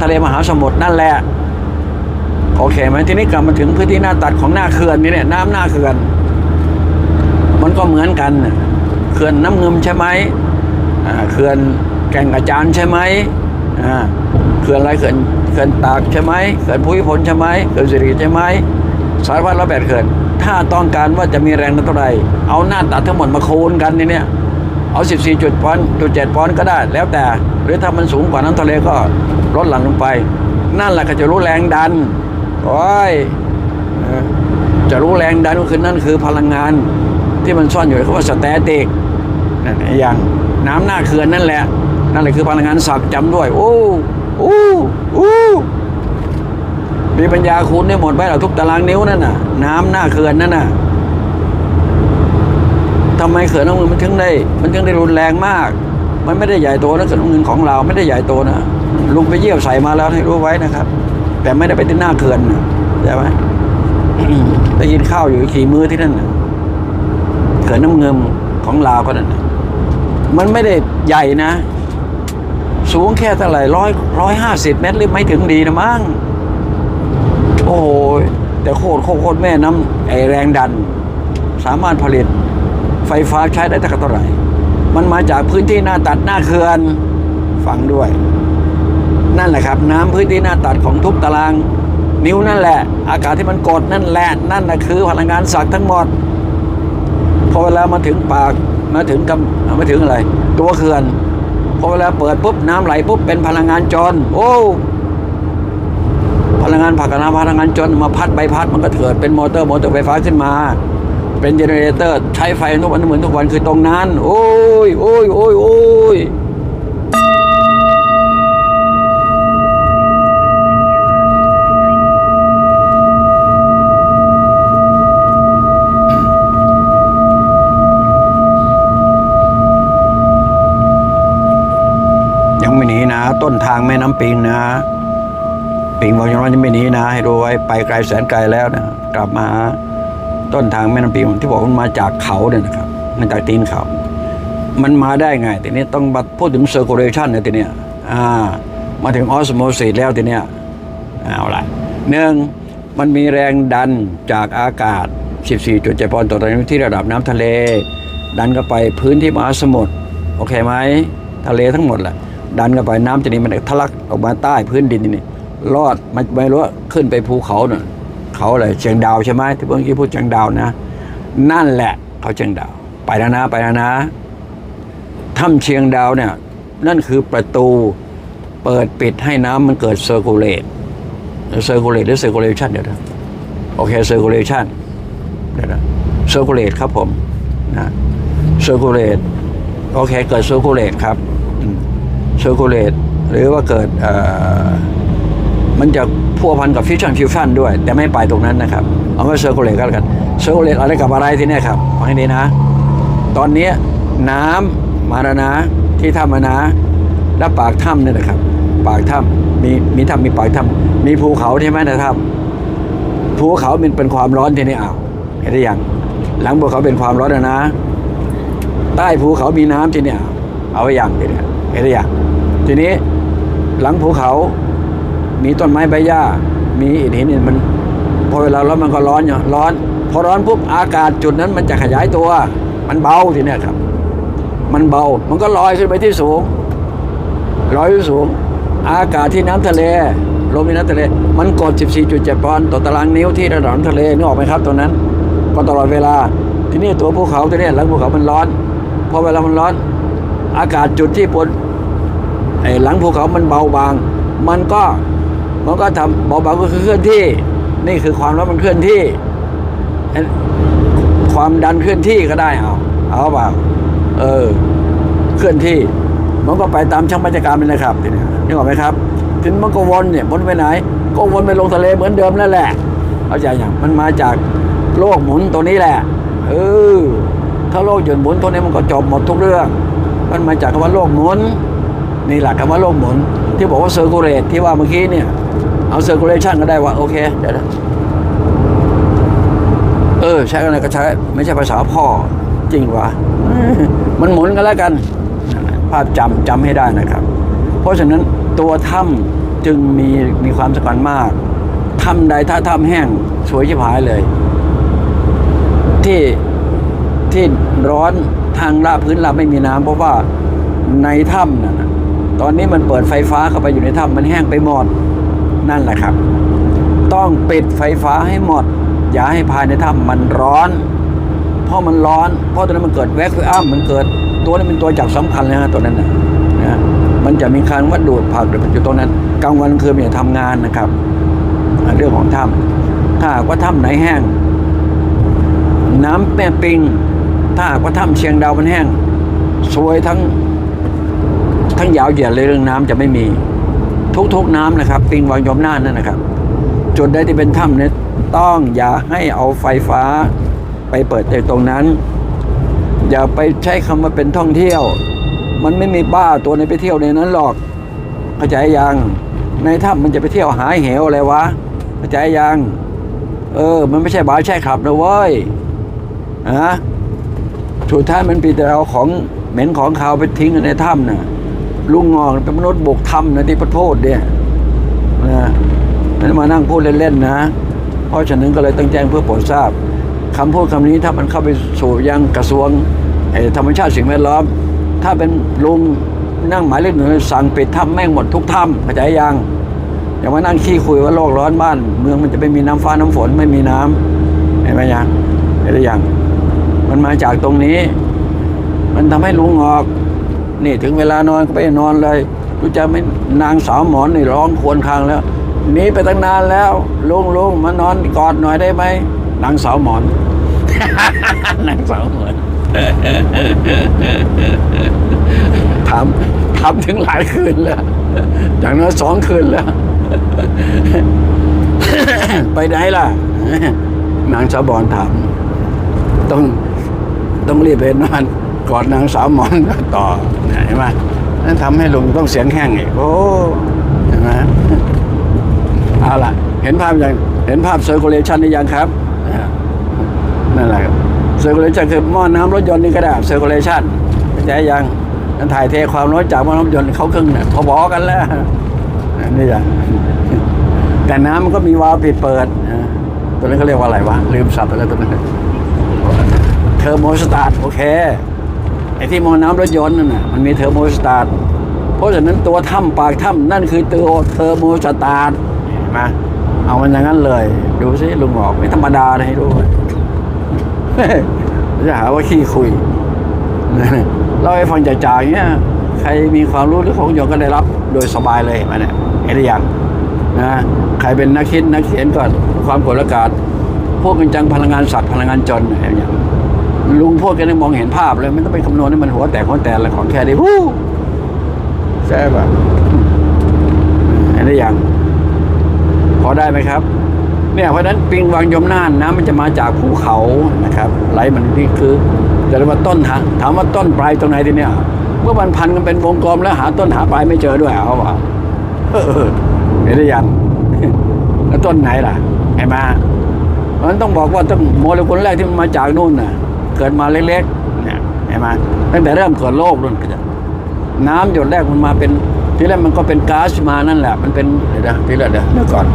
ทะเลมหาสมุทรนั่นแหละโอเคไหมทีนี้กลับมาถึงพื้นที่หน้าตัดของหน้าเขื่อนนี่เนี่ยน้ำหน้าเขื่อน มันก็เหมือนกันเขื่อนน้ำเงิมใช่ไหมเขื่อนแก่งกระจานใช่ไหมเขื่อนอะไรเขื่อนเขื่อนตากใช่ไหมเขื่อนภูมิพลใช่ไหมเขื่อนสิริใช่ไหมสารพัดร้อยแปดเขื่อน ถ้าต้องการว่าจะมีแรงเท่าไรเอาหน้าตัดทั้งหมดมาคูณกันนี่เนี่ย เอา 14จุดปอนจุดเจ็ดปอนก็ได้ แล้วแต่ หรือถ้ามันสูงกว่าน้ำทะเลก็ลดหลั่นลงไป นั่นแหละก็จะรู้แรงดันโอ้ยจะรู้แรงดันก็คือนั่นคือพลังงานที่มันซ่อนอยู่ในคำว่าสแตติกนั่นไอ้ย่างน้ำหน้าเขื่อนนั่นแหละ นั่นแหละคือพลังงานสับจำด้วย โอ้โอ้โอ้มีปัญญาคูณได้หมดไหมล่ะทุกตารางนิ้วนั่นน่ะ น้ำหน้าเขื่อนนั่นน่ะ ทำไมเขื่อนน้ำเงินมันถึงได้ มันถึงได้รุนแรงมาก มันไม่ได้ใหญ่โตนะเขื่อนน้ำเงินของเราไม่ได้ใหญ่โตนะลุงไปเยี่ยวใส่มาแล้วให้รู้ไว้นะครับ แต่ไม่ได้ไปที่หน้าเขื่อนนะใช่ไหมได้ยินข้าวอยู่ขี่มือที่นั่นนะเขื่อนน้ำเงินของลาวก็นั่นนะมันไม่ได้ใหญ่นะ สูงแค่เท่าไหร่ร้อยร้อยห้าสิบเมตรหรือไม่ถึงดีนะมั้งโอ้โหแต่โคตรโคตรแม่น้ำไอแรงดัน สามารถผลิต ไฟฟ้าใช้ได้เท่าไหร่ มันมาจากพื้นที่หน้าตัดหน้าเขื่อนฟังด้วย นั่นแหละครับ น้ำพื้นที่หน้าตัดของทุกตาราง นิ้วนั่นแหละ อากาศที่มันกดนั่นแหละ นั่นนะคือพลังงานสักทั้งหมด พอเวลามาถึงปากมาถึงกำมาถึงอะไร ตัวเขื่อนพอเวลาเปิดปุ๊บน้ำไหลปุ๊บเป็นพลังงานจร โอ้พลังงานผักดันพลังงานจนมาพัดใบพัดมันก็เกิดเป็นมอเตอร์มอเตอร์ไฟฟ้าขึ้นมา เป็นเจเนเรเตอร์ใช้ไฟทุกวันเหมือนทุกวันคือตรงนั้น โอ้ยโอ้ยโอ้ยโอ้ยยังไม่หนีนะ ต้นทางแม่น้ำปิงนะปิงบอกอย่างนั้นจะไม่หนีนะ ให้รู้ไว้ไปไกลแสนไกลแล้วนะ กลับมา ต้นทางแม่น้ำปิงที่บอกมันมาจากเขาเนี่ยนะครับมาจากตีนเขา มันมาได้ไงทีนี้ต้องมาพูดถึง circulation เนี่ยทีนี้อ่ามาถึง osmosis แล้วทีนี้เอาละหนึ่งมันมีแรงดันจากอากาศ 14.7ปอนด์ต่อตารางนิ้วที่ระดับน้ำทะเล ดันเข้าไปพื้นที่มหาสมุทรโอเคไหมทะเลทั้งหมดแหละดันเข้าไปน้ำจะนี้มันทะลักออกมาใต้พื้นดินนี่รอดมันไม่รู้ว่าขึ้นไปภูเขาน่ะ เขาอะไรเชียงดาวใช่ไหมที่เมื่อกี้พูดเชียงดาวนะ นั่นแหละเขาเชียงดาว ไปแล้วนะ ไปแล้วนะถ้ำเชียงดาวเนี่ย นั่นคือประตูเปิดปิดให้น้ำมันเกิดเซอร์คูลเลตเซอร์คูลเลตหรือเซอร์คูลเลชันเดี๋ยวนะโอเคเซอร์คูลเลชันเดี๋ยวนะเซอร์คูลเลตครับผมนะเซอร์คูลเลตโอเค เกิดเซอร์คูลเลตครับเซอร์คูลเลตหรือว่าเกิดเอ่อ มันจะพัวพันกับฟิชชันฟิวชั่นด้วย แต่ไม่ไปตรงนั้นนะครับ เอาว่าเซอร์โคเลตก็แล้วกันเซอร์โคเลตอะไรกับอะไรที่นี่ครับฟังให้ดีนะ ตอนนี้น้ำมาแล้วนะที่ถ้ำมานะแล้วปากถ้ำนี่นะครับ ปากถ้ำมีมีถ้ำมีปากถ้ำมีภูเขาใช่ไหมในถ้ำภูเขามันเป็นความร้อนที่นี้อ้าวเห็นได้ยังหลังภูเขาเป็นความร้อนนะ ใต้ภูเขามีน้ำทีเนี้ยเอาไว้อย่างทีเนี้เห็นได้ยังทีนี้หลังภูเขา มีต้นไม้ใบหญ้า มีอิฐหินเนี่ยมันพอเวลาร้อนมันก็ร้อนอยู่ร้อน พอร้อนปุ๊บอากาศจุดนั้นมันจะขยายตัว มันเบาทีเนี้ยครับ มันเบามันก็ลอยขึ้นไปที่สูงลอยขึ้นสูง อากาศที่น้ำทะเลลมในน้ำทะเลมันกด 14.7ปอนด์ต่อตารางนิ้วที่ระดับน้ำทะเลนึกออกไหมครับตัวนั้นก็ตลอดเวลา ที่นี่ตัวภูเขาตัวนี้หลังภูเขามันร้อนพอเวลามันร้อน อากาศจุดที่บนไอ้หลังภูเขามันเบาบาง มันก็ มันก็ทำเบาบางก็คือเคลื่อนที่ นี่คือความร้อนมันเคลื่อนที่ ความดันเคลื่อนที่ก็ได้เอาเอาเปล่าเออ เคลื่อนที่ มันก็ไปตามช่างบรรยากาศมันนะครับทีนี้นึกออกไหมครับทีนี้มันก็วนเนี่ยวนไปไหน ก็วนไปลงทะเลเหมือนเดิมนั่นแหละเข้าใจอย่างมันมาจากโลกหมุนตัวนี้แหละเออถ้าโลกหยุดหมุนตัวนี้มันก็จบหมดทุกเรื่อง มันมาจากคำว่าโลกหมุนนี่แหละคำว่าโลกหมุน ที่บอกว่าเซอร์คูลเลตที่ว่าเมื่อกี้เนี่ย เอาเซอร์คูลเลชันก็ได้ว่า โอเค เดี๋ยวนะเออ ใช้อะไรก็ใช้ ไม่ใช่ภาษาพ่อจริงวะมันหมุนกันแล้วกันนั่นแหละภาพจำจำให้ได้นะครับ เพราะฉะนั้นตัวถ้จึงมีมีความสำคัญมากถ้ำใดถ้าถ้ำแห้งสวยชิบหายเลย ที่ที่ร้อนทางราบพื้นราบไม่มีน้ำเพราะว่าในถ้ำนั่นน่ะ ตอนนี้มันเปิดไฟฟ้าเข้าไปอยู่ในถ้ำมันแห้งไปหมดนั่นแหละครับ ต้องปิดไฟฟ้าให้หมด อย่าให้ภายในถ้ำมันร้อน เพราะมันร้อน เพราะตอนนั้นมันเกิดแวคอัมมันเกิดตัวนี้เป็นตัวจับสำคัญเลยนะตัวนั้นนะนะมันจะมีการวัดดูดผักอยู่ตรงนั้นกลางวันคืนมันจะทำงานนะครับ เรื่องของถ้ำถ้าหากว่าถ้ำไหนแห้ง น้ำแม่ปิง ถ้าหากว่าถ้ำเชียงดาวมันแห้งซวยทั้ง ทั้งยาวเหยียดเลยเรื่องน้ำจะไม่มี ทุกๆน้ำนะครับปิงวางยมน่านนั่นนะครับ จุดใดที่เป็นถ้ำเนี่ยต้องอย่าให้เอาไฟฟ้าไปเปิดในตรงนั้น อย่าไปใช้คำว่าเป็นท่องเที่ยว มันไม่มีบ้าตัวไหนไปเที่ยวในนั้นหรอกเข้าใจยังในถ้ำมันจะไปเที่ยวหาเหวอะไรวะเข้าใจยังเออ มันไม่ใช่บาร์ใช่ขับนะเว้ยฮะสุดท้ายมันปีแต่เอาของเหม็นของขาวไปทิ้งในถ้ำน่ะ ลุงงอกเป็นมนุษย์บกถ้ำนะที่พระโทษเนี่ยนะนั้นมานั่งพูดเล่นๆนะ เพราะฉะนั้นก็เลยตั้งแจ้งเพื่อโปรดทราบคำพูดคำนี้ถ้ามันเข้าไปสู่ยังกระทรวงธรรมชาติสิ่งแวดล้อม ถ้าเป็นลุงนั่งหมายเลขหนึ่งสั่งปิดถ้ำแม่งหมดทุกถ้ำเข้าใจยังอย่ามานั่งขี้คุยว่าโลกร้อนบ้าน เมืองมันจะไม่มีน้ำฟ้าน้ำฝนไม่มีน้ำเห็นไหมยังเห็นหรือยังมันมาจากตรงนี้ มันทำให้ลุงออก นี่ถึงเวลานอนก็ไปนอนเลยรู้จักไหมนางสาวหมอนนี่ร้องควรครางแล้วหนีไปตั้งนานแล้วลุงลุงมานอนกอดหน่อยได้ไหมนางสาวหมอนนางสาวหมอนทำทำถึงหลายคืนแล้วอย่างน้อยสองคืนแล้วไปไหนล่ะ นางสาวบอนถามต้องต้องรีบไปนอนกอดนางสาวหมอนต่อ เนี่ยเห็นไหมนั่นทำให้ลุงต้องเสียงแห้งอีกโอ้เห็นไหมเอาล่ะ เห็นภาพย่างเห็นภาพเซอร์คูลเลชันหรือยังครับนั่นแหละเซอร์คูลเลชันคือหม้อน้ำรถยนต์นี่ก็ได้เซอร์คูลเลชันเข้าใจยังนั่นถ่ายเทความร้อนจากหม้อน้ำยนต์เขาครื่งเนี่ยพอๆกันแล้วนี่อย่างแต่น้ำมันก็มีวาล์วปิดเปิดตัวนั้นเขาเรียกว่าอะไรวะลืมสับไปแล้วตัวนั้นเทอร์โมสตาร์ทโอเค ไอ้ที่มอน้ำรถยนต์นั่นน่ะมันมีเทอร์โมสตาร์ทเพราะฉะนั้นตัวถ้ำปากถ้ำนั่นคือตัวเทอร์โมสตาร์ทเห็นไหมเอามันอย่างนั้นเลย ดูสิลุงบอกไม่ธรรมดานะให้ดูจะหาว่าขี้คุยเราให้ฟังจากๆอย่างเงี้ยใครมีความรู้หรือของโยนก็ได้รับโดยสบายเลยเห็นไหมเนี่ยเห็นหรือยังนะใครเป็นนักคิดนักเขียนก็ความกดอากาศ พวกกันจังพลังงานสัตว์พลังงานจนอะไรอย่างเงี้ย ลุงพวกกันมองเห็นภาพเลยไม่ต้องไปคำนวณให้มันหัวแตกหัวแตกอะไรของแค่นี้วู้ใช่ป่ะเห็นหรือยังพอได้ไหมครับ เนี่ยเพราะฉะนั้นปิงวังยมน่านน้ำมันจะมาจากภูเขานะครับไหลมันนี่คือจะเรียกว่าต้นทางถามว่าต้นปลายตรงไหนทีเนี่ยเมื่อมันพันกันเป็นวงกลมแล้วหาต้นหาปลายไม่เจอด้วยเอาวะเออเห็นหรือยังแล้วต้นไหนล่ะเห็นไหมเพราะฉะนั้นต้องบอกว่าต้องโมเลกุลแรกที่มันมาจากนู่นน่ะ เกิดมาเล็กๆเนี่ยเห็นไหมตั้งแต่เริ่มเกิดโลกนู่นก็จะน้ำหยดแรกมันมาเป็นทีแรกมันก็เป็นก๊าซมานั่นแหละ มันเป็นเดี๋ยวนะทีแรกเดี๋ยวเดี๋ยวก่อน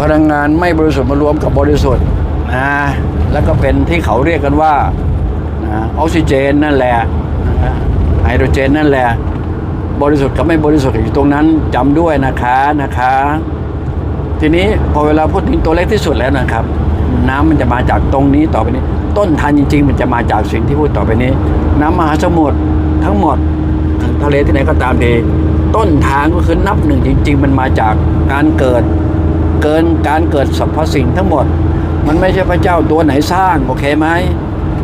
พลังงานไม่บริสุทธิ์มารวมกับบริสุทธิ์นะแล้วก็เป็นที่เขาเรียกกันว่านะออกซิเจนนั่นแหละนะไฮโดรเจนนั่นแหละ บริสุทธิ์กับไม่บริสุทธิ์อยู่ตรงนั้นจำด้วยนะคะนะคะ ทีนี้พอเวลาพูดถึงตัวเล็กที่สุดแล้วนะครับ น้ำมันจะมาจากตรงนี้ต่อไปนี้ ต้นทานจริง ๆ มันจะมาจากสิ่งที่พูดต่อไปนี้ น้ำมหาสมุทรทั้งหมดทะเลที่ไหนก็ตามทีต้นทางก็คือนับหนึ่งจริง ๆ มันมาจากการเกิด เกินการเกิดสรรพสิ่งทั้งหมด มันไม่ใช่พระเจ้าตัวไหนสร้างโอเคไหม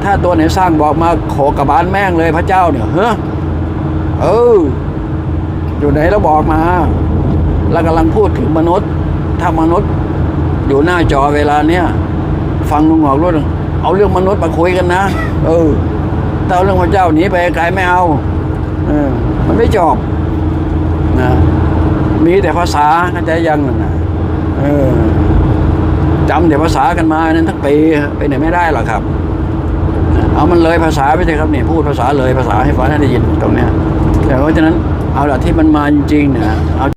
ถ้าตัวไหนสร้างบอกมาโขกระบาลแม่งเลยพระเจ้าเนี่ยเฮ้อเอออยู่ไหนแล้วบอกมาเรากำลังพูดถึงมนุษย์ ถ้ามนุษย์อยู่หน้าจอเวลาเนี้ย ฟังลุงหอกรู้เอาเรื่องมนุษย์มาคุยกันนะเออถ้าเอาเรื่องพระเจ้าหนีไปไกลไม่เอาเออมันไม่จบนะมีแต่ภาษาเข้าใจยังนั่นนะเออจำแต่ภาษากันมานั้นทั้งปีไปไหนไม่ได้หรอกครับ เอามันเลยภาษาไปเลยครับเนี่ยพูดภาษาเลยภาษาให้ฟังให้ได้ยินตรงเนี้ยแต่เพราะฉะนั้นเอาละที่มันมาจริงๆนะเอา